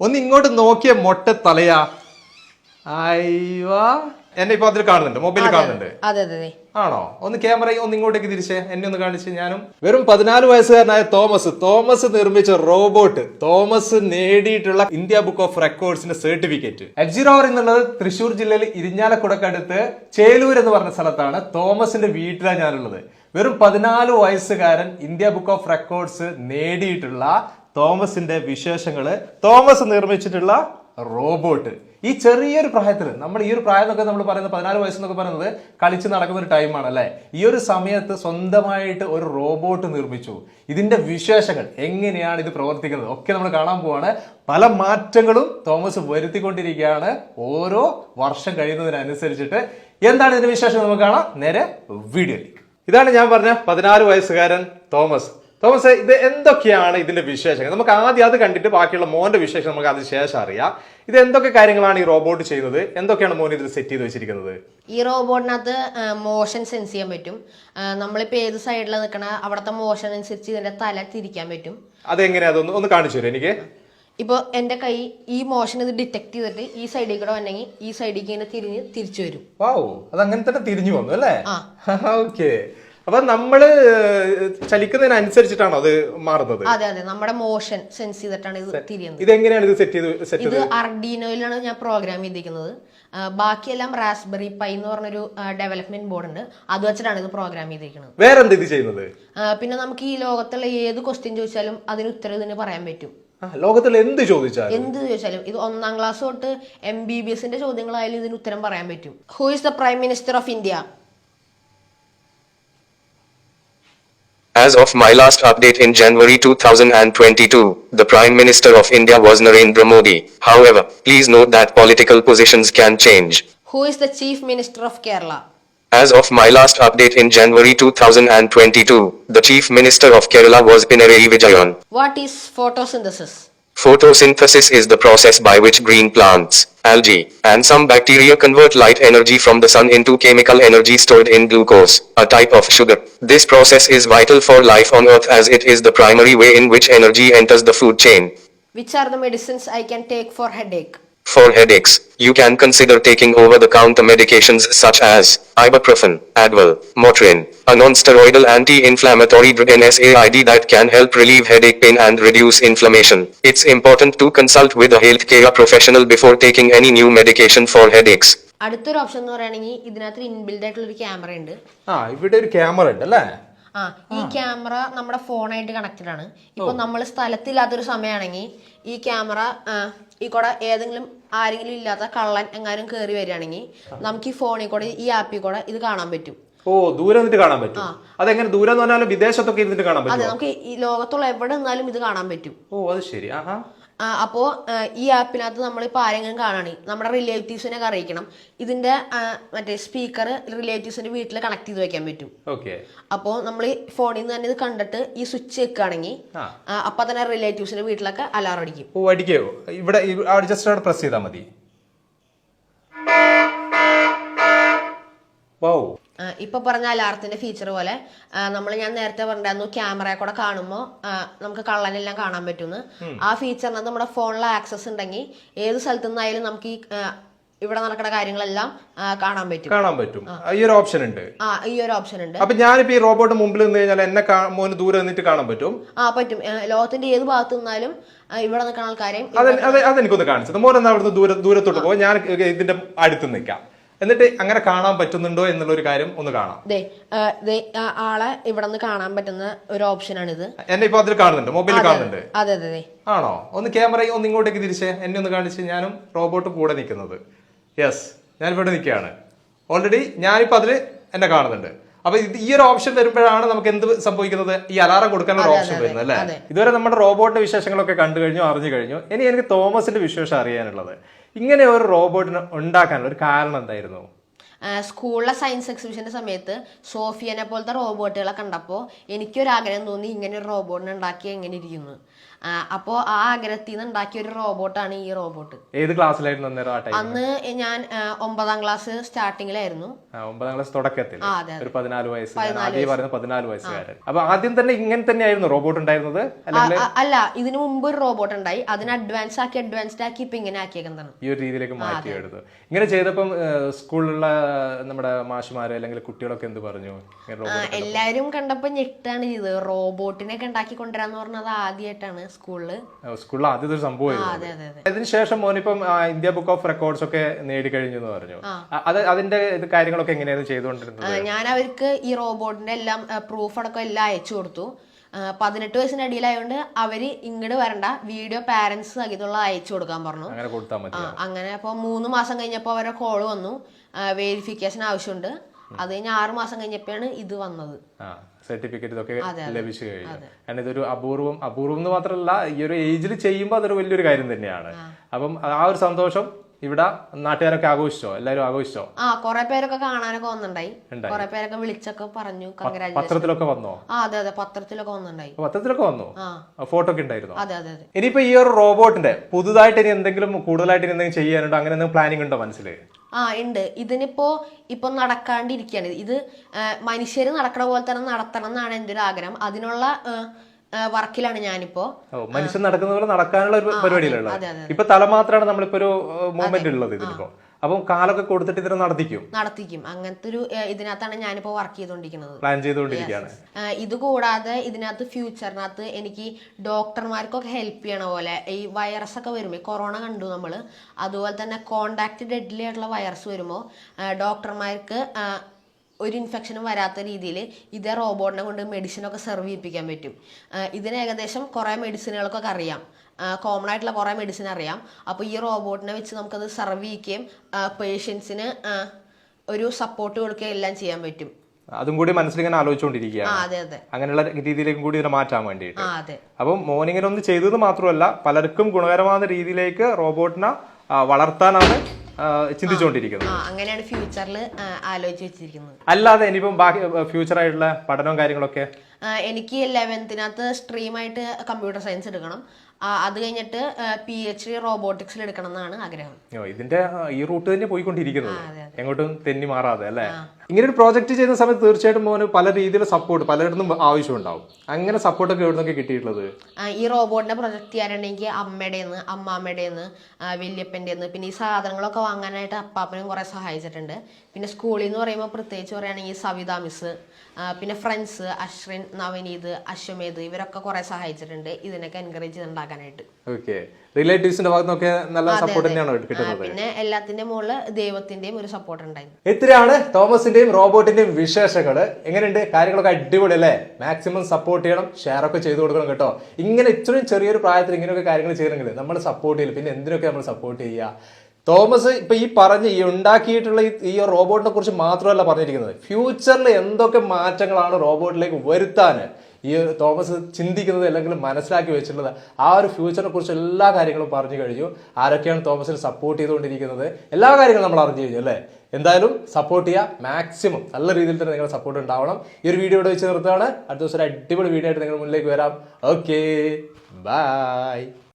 ഒന്ന് ഇങ്ങോട്ട് നോക്കിയ മൊട്ട തലയാ. അയ്യോ. എന്നെ ഇപ്പൊ അതിൽ കാണുന്നുണ്ട് മൊബൈലിൽ കാണുന്നുണ്ട്. അതെ അതെ ആണോ? ഒന്ന് ക്യാമറ ഒന്ന് ഇങ്ങോട്ടേക്ക് തിരിച്ചേ. എന്നെ ഒന്ന് കാണിച്ച് ഞാനും. വെറും പതിനാല് വയസ്സുകാരനായ തോമസ്. തോമസ് നിർമ്മിച്ച റോബോട്ട്. തോമസ് നേടിയിട്ടുള്ള ഇന്ത്യ ബുക്ക് ഓഫ് റെക്കോർഡ്സിന്റെ സർട്ടിഫിക്കറ്റ്. അജിറോർ എന്നുള്ളത് തൃശൂർ ജില്ലയിൽ ഇരിഞ്ഞാലക്കുടക്കടുത്ത് ചേലൂർ എന്ന് പറഞ്ഞ സ്ഥലത്താണ് തോമസിന്റെ വീട്ടിലാണ് ഞാനുള്ളത്. വെറും പതിനാല് വയസ്സുകാരൻ ഇന്ത്യ ബുക്ക് ഓഫ് റെക്കോർഡ്സ് നേടിയിട്ടുള്ള തോമസിന്റെ വിശേഷങ്ങൾ. തോമസ് നിർമ്മിച്ചിട്ടുള്ള റോബോട്ട് ഈ ചെറിയൊരു പ്രായത്തിൽ നമ്മൾ ഈ ഒരു പ്രായം എന്നൊക്കെ നമ്മൾ പറയുന്നത് പതിനാല് വയസ്സെന്നൊക്കെ പറയുന്നത് കളിച്ച് നടക്കുന്ന ഒരു ടൈമാണ് അല്ലേ ഈ ഒരു സമയത്ത് സ്വന്തമായിട്ട് ഒരു റോബോട്ട് നിർമ്മിച്ചു. ഇതിന്റെ വിശേഷങ്ങൾ എങ്ങനെയാണ് ഇത് പ്രവർത്തിക്കുന്നത്? ഒക്കെ നമ്മൾ കാണാൻ പോവാണ്. പല മാറ്റങ്ങളും തോമസ് വരുത്തിക്കൊണ്ടിരിക്കുകയാണ്. ഓരോ വർഷം കഴിയുന്നതിനനുസരിച്ചിട്ട്. എന്താണ് ഇതിന്റെ വിശേഷം നമുക്ക് കാണാം. നേരെ വീഡിയോയിലേക്ക്. ഇതാണ് ഞാൻ പറഞ്ഞ പതിനാറ് വയസ്സുകാരൻ തോമസ്. തോമസ് ഇത് എന്തൊക്കെയാണ് ഇതിന്റെ വിശേഷങ്ങൾ? നമുക്ക് ആദ്യം അത് കണ്ടിട്ട് ബാക്കിയുള്ള മോന്റെ വിശേഷം നമുക്ക് അതിന് ശേഷം അറിയാം. ഇത് എന്തൊക്കെ കാര്യങ്ങളാണ് ഈ റോബോട്ട് ചെയ്യുന്നത്? എന്തൊക്കെയാണ് മോൻ ഇതിൽ സെറ്റ് ചെയ്ത് വെച്ചിരിക്കുന്നത്? ഈ റോബോട്ടിനകത്ത് മോഷൻ സെൻസ് ചെയ്യാൻ പറ്റും. നമ്മളിപ്പോ നമ്മളിപ്പോൾ ഏത് സൈഡിലാണ് നിൽക്കണ അവിടുത്തെ മോഷൻ അനുസരിച്ച് ഇതിന്റെ തല തിരിക്കാൻ പറ്റും. അതെങ്ങനെയാ? അതൊന്ന് ഒന്ന് കാണിച്ചു തരും എനിക്ക്? ഇപ്പോൾ എന്റെ കൈ ഈ മോഷൻ ഇത് ഡിറ്റക്ട് ചെയ്തിട്ട് ഈ സൈഡിൽ കൂടെ വന്നെങ്കിൽ ഈ സൈഡിലേക്ക് ഇങ്ങനെ തിരിഞ്ഞ് തിരിച്ചു വരും. വാവ് അത് അങ്ങനെ തന്നെ തിരിഞ്ഞു വന്നു അല്ലേ. ഓക്കെ അപ്പൊ നമ്മൾ ചലിക്കുന്നതിനനുസരിച്ചിട്ടാണോ അത് മാറുന്നത്? അതെ അതെ. നമ്മുടെ മോഷൻ സെൻസ് ചെയ്തിട്ടാണ് ഇത് തിരിയുന്നത് ഇതെങ്ങനെയാണ് ഇത് സെറ്റ് ചെയ്ത് സെറ്റ് ഇത് അർഡീനോയിലാണ് ഞാൻ പ്രോഗ്രാം ചെയ്തിരിക്കുന്നത്. ബാക്കിയെല്ലാം റാസ്ബെറി പൈ എന്ന് പറഞ്ഞൊരു ഡെവലപ്മെന്റ് ബോർഡ് ഉണ്ട് അത് വെച്ചിട്ടാണ് ഇത് പ്രോഗ്രാം ചെയ്തിരിക്കുന്നത്. വേറെ എന്ത് ഇത് ചെയ്യുന്നത്? പിന്നെ നമുക്ക് ഈ ലോകത്തുള്ള ഏത് ക്വസ്റ്റ്യൻ ചോദിച്ചാലും അതിന് ഉത്തരം ഇതിന് പറയാൻ പറ്റും. ലോകത്തിൽ എന്ത് ചോദിച്ചാലും? എന്ത് ചോദിച്ചാലും. ഇത് ഒന്നാം ക്ലാസ് തൊട്ട് എം ബി ബി എസിന്റെ ചോദ്യങ്ങളായാലും ഇതിന് ഉത്തരം പറയാൻ പറ്റും. Who is the prime minister of India As of my last update in January 2022, the Prime Minister of India was Narendra Modi. However, please note that political positions can change. Who is the Chief Minister of Kerala? As of my last update in January 2022, the Chief Minister of Kerala was Pinarayi Vijayan. What is photosynthesis? Photosynthesis is the process by which green plants, algae, and some bacteria convert light energy from the sun into chemical energy stored in glucose, a type of sugar. This process is vital for life on earth as it is the primary way in which energy enters the food chain. Which are the medicines I can take for headache? For headaches, you can consider taking over-the-counter medications such as ibuprofen, Advil, Motrin, a non-steroidal anti-inflammatory drug NSAID that can help relieve headache pain and reduce inflammation. It's important to consult with a healthcare professional before taking any new medication for headaches. അടുത്തൊരു option എന്ന് പറയുകയാണെങ്കിൽ ഇതിനകത്ത് inbuilt ആയിട്ടുള്ള ഒരു camera ഉണ്ട് ആ ഇവിടെ ഒരു ക്യാമറ ഉണ്ട് അല്ലേ ആ ഈ ക്യാമറ നമ്മുടെ ഫോണായിട്ട് കണക്റ്റഡ് ആണ്. ഇപ്പൊ നമ്മൾ സ്ഥലത്തില്ലാത്തൊരു സമയമാണെങ്കിൽ ഈ ക്യാമറ ഈ കൂടെ ഏതെങ്കിലും ആരെങ്കിലും ഇല്ലാത്ത കള്ളൻ എങ്ങാനും കയറി വരികയാണെങ്കിൽ നമുക്ക് ഈ ഫോണിൽ കൂടെ ഈ ആപ്പിൽ കൂടെ ഇത് കാണാൻ പറ്റും. ഓ ദൂരെ നിന്നിട്ട് കാണാൻ പറ്റും. അതെങ്ങനെ ദൂരം എന്ന് പറഞ്ഞാൽ വിദേശത്തൊക്കെ ഇരുന്നിട്ട് കാണാൻ അതെ പറ്റും നമുക്ക് ഈ ലോകത്തുള്ള എവിടെ നിന്നാലും ഇത് കാണാൻ പറ്റും. ഓ അത് ശരി. ആഹാ. ആ, അപ്പോ ആ, ഈ ആപ്പിനകത്ത് നമ്മളിപ്പോൾ ആരെങ്കിലും കാണുകയാണെങ്കിൽ നമ്മുടെ റിലേറ്റീവ്സിനെ അറിയിക്കണം. ഇതിന്റെ മറ്റേ സ്പീക്കർ റിലേറ്റീവ്സിന്റെ വീട്ടിൽ കണക്ട് ചെയ്ത് വെക്കാൻ പറ്റും. ഓക്കെ. അപ്പോൾ നമ്മൾ ഫോണിൽ നിന്ന് തന്നെ ഇത് കണ്ടിട്ട് ഈ സ്വിച്ച് വെക്കുകയാണെങ്കിൽ. അപ്പൊ തന്നെ റിലേറ്റീവ്സിന്റെ വീട്ടിലൊക്കെ അലാറം അടിക്കും. ഓ അടിക്കോ? ഇവിടെ ജസ്റ്റ് അവിടെ പ്രസ് ചെയ്താൽ മതി. വൗ. ഇപ്പൊ പറഞ്ഞ അലാറത്തിന്റെ ഫീച്ചർ പോലെ നമ്മൾ ഞാൻ നേരത്തെ പറഞ്ഞായിരുന്നു ക്യാമറയെ കൂടെ കാണുമ്പോൾ നമുക്ക് കള്ളനെല്ലാം കാണാൻ പറ്റുമെന്ന് ആ ഫീച്ചറിന് നമ്മുടെ ഫോണിൽ ആക്സസ് ഉണ്ടെങ്കിൽ ഏത് സ്ഥലത്തു നിന്നായാലും നമുക്ക് ഈ ഇവിടെ നടക്കുന്ന കാര്യങ്ങളെല്ലാം കാണാൻ പറ്റും. കാണാൻ പറ്റും. ഈ ഒരു ഓപ്ഷൻ ഉണ്ട്. ആ ഈ ഒരു ഓപ്ഷൻ ഉണ്ട്. അപ്പൊ ഞാനിപ്പോ ഈ റോബോട്ട് മുമ്പിൽ നിന്ന് കഴിഞ്ഞാൽ എന്നെ മോന് ദൂരെ നിന്നിട്ട് കാണാൻ പറ്റും? ആ പറ്റും. ലോകത്തിന്റെ ഏത് ഭാഗത്ത് നിന്നാലും ഇവിടെ നിൽക്കുന്ന ആൾക്കാരെയും അത് അത് അതെനിക്കൊന്ന് കാണിച്ചത് മോനെന്നാ അവിടുന്ന് ദൂരെ ദൂരത്തോട്ട് പോകും ഞാൻ ഇതിന്റെ അടുത്ത് നിൽക്കാം. എന്നിട്ട് അങ്ങനെ കാണാൻ പറ്റുന്നുണ്ടോ എന്നുള്ള ഒരു കാര്യം ഒന്ന് കാണാം. ആളെ ഇവിടെ നിന്ന് കാണാൻ പറ്റുന്ന ഒരു ഓപ്ഷൻ ആണ് ഇത് എന്നെ ഇപ്പൊ അതിൽ കാണുന്നുണ്ട് മൊബൈലിൽ കാണുന്നുണ്ട്. അതെ അതെ അതെ ആണോ? ഒന്ന് ക്യാമറ ഒന്ന് ഇങ്ങോട്ടേക്ക് തിരിച്ചേ. എന്നെ ഒന്ന് കാണിച്ച് ഞാനും റോബോട്ട് കൂടെ നിൽക്കുന്നത്. യെസ് ഞാൻ ഇവിടെ നിൽക്കുകയാണ്. ഓൾറെഡി ഞാനിപ്പോ അതിൽ എന്നെ കാണുന്നുണ്ട്. അപ്പൊ ഇത് ഈ ഒരു ഓപ്ഷൻ വരുമ്പോഴാണ് നമുക്ക് എന്ത് സംഭവിക്കുന്നത്? ഈ അലാറം കൊടുക്കാനുള്ള ഒരു ഓപ്ഷൻ വരുന്നത് അല്ലേ? ഇതുവരെ നമ്മുടെ റോബോട്ടിന്റെ വിശേഷങ്ങളൊക്കെ കണ്ടു കഴിഞ്ഞു അറിഞ്ഞു കഴിഞ്ഞു. ഇനി എനിക്ക് തോമസിന്റെ വിശേഷം അറിയാനുള്ളത്. ഇങ്ങനെ ഒരു റോബോട്ടിനെ ഉണ്ടാക്കാനുള്ള ഒരു കാരണം എന്തായിരുന്നു? സ്കൂളിലെ സയൻസ് എക്സിബിഷന്റെ സമയത്ത് സോഫിയനെ പോലത്തെ റോബോട്ടുകളെ കണ്ടപ്പോൾ എനിക്കൊരാഗ്രഹം തോന്നി ഇങ്ങനെ ഒരു റോബോട്ടിനെ ഉണ്ടാക്കി എങ്ങനെ ഇരിക്കുന്നു. അപ്പോൾ ആ ആഗ്രഹത്തിൽ നിന്ന് ഉണ്ടാക്കിയ ഒരു റോബോട്ടാണ് ഈ റോബോട്ട്. ഏത് ക്ലാസ്സിലായിരുന്നു അന്നേരം ആ ടൈം അന്ന് ഞാൻ ഒമ്പതാം ക്ലാസ് സ്റ്റാർട്ടിങ്ങിലായിരുന്നു ഒമ്പതാം ക്ലാസ് തുടക്കത്തിൽ. ഒരു പതിനാല് വയസ്സ്. ആദ്യം പറയുന്നത് പതിനാല് വയസ്സുകാരൻ. അപ്പൊ ആദ്യം തന്നെ ഇങ്ങനെ തന്നെയായിരുന്നു റോബോട്ട് ഉണ്ടായിരുന്നത്? അല്ല ഇതിനു മുമ്പ് ഒരു റോബോട്ട് ഉണ്ടായി. അതിന് അഡ്വാൻസ് ആക്കി അഡ്വാൻസ്ഡ് ആക്കി ഇപ്പൊ ഇങ്ങനെ ആക്കിയേക്കുന്നതാണ്. ഈ ഒരു രീതിയിലേക്ക് മാറ്റിയെടുത്തു ഇങ്ങനെ ചെയ്തപ്പം സ്കൂളിലുള്ള നമ്മുടെ മാഷുമാര് അല്ലെങ്കിൽ കുട്ടികളൊക്കെ എന്ത് പറഞ്ഞു? എല്ലാരും കണ്ടപ്പോ ഞെട്ടാണ് ചെയ്തത്. റോബോട്ടിനെ ഒക്കെ ഉണ്ടാക്കി കൊണ്ടുവരാന്ന് പറഞ്ഞത് ആദ്യമായിട്ടാണ് സ്കൂളിൽ. സ്കൂളിൽ ആദ്യത്തെ ഒരു സംഭവമായിരുന്നു അതെ അതിനുശേഷം മോനിപ്പം ഇന്ത്യ ബുക്ക് ഓഫ് റെക്കോർഡ്സ് ഒക്കെ നേടിക്കഴിഞ്ഞു എന്ന് പറഞ്ഞു. അത് അതിന്റെ ഇത് കാര്യങ്ങളൊക്കെ എങ്ങനെയായിരുന്നു ചെയ്തുകൊണ്ടിരുന്നത്? ഞാൻ അവർക്ക് ഈ റോബോട്ടിന്റെ എല്ലാം പ്രൂഫ് അടക്കം എല്ലാം അയച്ചു കൊടുത്തു. പതിനെട്ട് വയസ്സിന് അടിയിലായതുകൊണ്ട് അവർ ഇങ്ങോട്ട് വരണ്ട വീഡിയോ പാരന്റ്സ് സഹിതമുള്ള അയച്ചു കൊടുക്കാൻ പറഞ്ഞു. അങ്ങനെ കൊടുത്താൽ മതി അങ്ങനെ അപ്പോൾ മൂന്ന് മാസം കഴിഞ്ഞപ്പോൾ അവരെ കോൾ വന്നു. വെരിഫിക്കേഷൻ ആവശ്യമുണ്ട്. അത് കഴിഞ്ഞ് ആറു മാസം കഴിഞ്ഞപ്പോഴാണ് ഇത് വന്നത്. സർട്ടിഫിക്കറ്റ് ഇതൊക്കെ ലഭിച്ചു കഴിഞ്ഞു. കാരണം ഇതൊരു അപൂർവം അപൂർവം എന്ന് മാത്രമല്ല ഈ ഒരു ഏജിൽ ചെയ്യുമ്പോൾ അതൊരു വലിയൊരു കാര്യം തന്നെയാണ്. അപ്പം ആ ഒരു സന്തോഷം ഇവിടെ നാട്ടുകാരൊക്കെ ആഘോഷിച്ചോ? എല്ലാരും ആഘോഷിച്ചോ? ആ കൊറേ പേരൊക്കെ കാണാനൊക്കെ വന്നിണ്ടായി. കൊറേ പേരൊക്കെ വിളിച്ചൊക്കെ പറഞ്ഞു പത്രത്തിലൊക്കെ വന്നോ? ആ അതെ അതെ പത്രത്തിലൊക്കെ വന്നിണ്ടായി. പത്രത്തിലൊക്കെ വന്നു? ഫോട്ടോ ഒക്കെ ഉണ്ടായിരുന്നു? അതെ അതെ അതെ. ഇനിയിപ്പോ ഈ ഒരു റോബോട്ടിന്റെ പുതുതായിട്ട് ഇനി എന്തെങ്കിലും കൂടുതലായിട്ട് ഇനി എന്തെങ്കിലും ചെയ്യാനുണ്ടോ? അങ്ങനെ എന്തെങ്കിലും പ്ലാനിങ് ഉണ്ടോ മനസ്സിൽ ആ ഉണ്ട് ഇതിനിപ്പോ ഇപ്പൊ നടക്കാണ്ടിരിക്കുകയാണ് ഇത് മനുഷ്യർ നടക്കണ പോലെ തന്നെ നടത്തണം എന്നാണ് എന്റെ ഒരു ആഗ്രഹം. അതിനുള്ള വർക്കിലാണ് ഞാനിപ്പോ. മനുഷ്യൻ നടക്കുന്ന പോലെ നടക്കാനുള്ള ഒരു അതെ, ഇപ്പൊ തല മാത്രമാണ് നമ്മളിപ്പോ ഒരു മൂവ്മെന്റ് ഉള്ളത് ഇതിലിപ്പോ അപ്പം കാലൊക്കെ കൊടുത്തിട്ട് ഇതിനെ നടത്തിക്കും. നടത്തിക്കും. അങ്ങനത്തെ ഒരു ഇതിനകത്താണ് ഞാനിപ്പോ വർക്ക് ചെയ്തുകൊണ്ടിരിക്കുന്നത് പ്ലാൻ ചെയ്തുകൊണ്ടിരിക്കുകയാണ് ഇത് കൂടാതെ ഇതിനകത്ത് ഫ്യൂച്ചറിനകത്ത് എനിക്ക് ഡോക്ടർമാർക്കൊക്കെ ഹെൽപ്പ് ചെയ്യണ പോലെ ഈ വൈറസ് ഒക്കെ വരുമ്പോൾ കൊറോണ കണ്ടു നമ്മൾ അതുപോലെ തന്നെ കോണ്ടാക്ട് ഡെഡ്ലി ആയിട്ടുള്ള വൈറസ് വരുമ്പോൾ ഡോക്ടർമാർക്ക് ഒരു ഇൻഫെക്ഷനും വരാത്ത രീതിയിൽ ഇതേ റോബോട്ടിനെ കൊണ്ട് മെഡിസിനൊക്കെ സെർവ് ചെയ്യിപ്പിക്കാൻ പറ്റും. ഇതിന് ഏകദേശം കുറേ മെഡിസിനുകൾക്കൊക്കെ അറിയാം. കോമൺ ആയിട്ടുള്ള കുറേ മെഡിസിൻ അറിയാം. അപ്പോൾ ഈ റോബോട്ടിനെ വെച്ച് നമുക്കത് സെർവ് ചെയ്യിക്കുകയും പേഷ്യൻസിന് ഒരു സപ്പോർട്ട് കൊടുക്കുകയും എല്ലാം ചെയ്യാൻ പറ്റും. അതും കൂടി മനസ്സിലിങ്ങനെ ഇങ്ങനെ ആലോചിച്ചുകൊണ്ടിരിക്കുകയാണ് അങ്ങനെയുള്ള രീതിയിലേക്കും കൂടി ഇതിനെ മാറ്റാൻ വേണ്ടിയിട്ട്. അപ്പം മോനിങ്ങനെ ഒന്ന് ചെയ്തത് മാത്രമല്ല പലർക്കും ഗുണകരമാകുന്ന രീതിയിലേക്ക് റോബോട്ടിനെ വളർത്താനാണ് ചിന്തിച്ചുകൊണ്ടിരിക്കുന്നത്. അങ്ങനെയാണ് ഫ്യൂച്ചറിൽ ആലോചിച്ച് വെച്ചിരിക്കുന്നത്. അല്ലാതെ ഇനിയിപ്പം ബാക്കി ഫ്യൂച്ചർ ആയിട്ടുള്ള പഠനവും കാര്യങ്ങളൊക്കെ? എനിക്ക് ലെവൻത്തിനകത്ത് സ്ട്രീമായിട്ട് കമ്പ്യൂട്ടർ സയൻസ് എടുക്കണം. അത് കഴിഞ്ഞിട്ട് പി എച്ച് ഡി റോബോട്ടിക്സിൽ എടുക്കണം എന്നാണ് ആഗ്രഹം. ഇതിന്റെ ഈ റൂട്ട് തന്നെ പോയിക്കൊണ്ടിരിക്കുന്നത്. എങ്ങോട്ടും തെന്നി മാറാതെ അല്ലേ? ഇങ്ങനെ ഒരു പ്രോജക്റ്റ് ചെയ്യുന്ന സമയത്ത് തീർച്ചയായിട്ടും മോന് പല രീതിയിലുള്ള സപ്പോർട്ട് പലയിടത്തും ആവശ്യമുണ്ടാവും. അങ്ങനെ സപ്പോർട്ടൊക്കെ എവിടെ നിന്നൊക്കെ കിട്ടിയിട്ടുള്ളത്? ഈ റോബോട്ടിന്റെ പ്രൊജക്ട് ചെയ്യാനുണ്ടെങ്കിൽ അമ്മയുടെ നിന്ന് അമ്മാമ്മയുടെ നിന്ന് വല്യപ്പന്റെ നിന്ന് പിന്നെ ഈ സാധനങ്ങളൊക്കെ വാങ്ങാനായിട്ട് അപ്പാപ്പനും കുറേ സഹായിച്ചിട്ടുണ്ട്. പിന്നെ സ്കൂളിൽ നിന്ന് പറയുമ്പോൾ പ്രത്യേകിച്ച് പറയുകയാണെങ്കിൽ സവിത മിസ് പിന്നെ ഫ്രണ്ട്സ് അശ്വിൻ നവനീത് അശ്വമേത് ഇവരൊക്കെ കുറേ സഹായിച്ചിട്ടുണ്ട്. ഇതിനൊക്കെ എൻകറേജ് ചെയ്തുണ്ടാക്കാനായിട്ട് ഓക്കെ. റിലേറ്റീവ്സിന്റെ ഭാഗത്തൊക്കെ നല്ല സപ്പോർട്ട് തന്നെയാണ് കിട്ടുന്നത്? പിന്നെ എല്ലാത്തിന്റെ മുകളിൽ ദൈവത്തിന്റെയും ഒരു സപ്പോർട്ട് ഉണ്ടായിരുന്നു. ഇത്രയാണ് തോമസിന്റെയും റോബോട്ടിന്റെയും വിശേഷങ്ങൾ എങ്ങനെയുണ്ട്? കാര്യങ്ങളൊക്കെ അടിപൊളി അല്ലേ? മാക്സിമം സപ്പോർട്ട് ചെയ്യണം ഷെയർ ഒക്കെ ചെയ്തു കൊടുക്കണം കേട്ടോ. ഇങ്ങനെ ഇത്രയും ചെറിയൊരു പ്രായത്തിൽ ഇങ്ങനെയൊക്കെ കാര്യങ്ങൾ ചെയ്യണമെങ്കിൽ നമ്മൾ സപ്പോർട്ട് ചെയ്യില്ല. പിന്നെ എന്തിനൊക്കെ നമ്മൾ സപ്പോർട്ട് ചെയ്യുക? തോമസ് ഇപ്പൊ ഈ പറഞ്ഞ് ഈ ഉണ്ടാക്കിയിട്ടുള്ള ഈ റോബോട്ടിനെ കുറിച്ച് മാത്രമല്ല പറഞ്ഞിരിക്കുന്നത്. ഫ്യൂച്ചറിൽ എന്തൊക്കെ മാറ്റങ്ങളാണ് റോബോട്ടിലേക്ക് വരുത്താൻ? ഈ തോമസ് ചിന്തിക്കുന്നത് അല്ലെങ്കിൽ മനസ്സിലാക്കി വെച്ചിട്ടുള്ളത് ആ ഒരു ഫ്യൂച്ചറിനെ കുറിച്ച് എല്ലാ കാര്യങ്ങളും പറഞ്ഞു കഴിഞ്ഞു. ആരൊക്കെയാണ് തോമസിന് സപ്പോർട്ട് ചെയ്തുകൊണ്ടിരിക്കുന്നത്? എല്ലാ കാര്യങ്ങളും നമ്മൾ അറിഞ്ഞു കഴിഞ്ഞു അല്ലേ? എന്തായാലും സപ്പോർട്ട് ചെയ്യുക. മാക്സിമം നല്ല രീതിയിൽ തന്നെ നിങ്ങളുടെ സപ്പോർട്ട് ഉണ്ടാവണം. ഈ ഒരു വീഡിയോ ഇവിടെ വെച്ച് നിർത്താണ് അടുത്ത ദിവസം ഒരു അടിപൊളി വീഡിയോ ആയിട്ട് നിങ്ങൾ മുന്നിലേക്ക് വരാം. Okay bye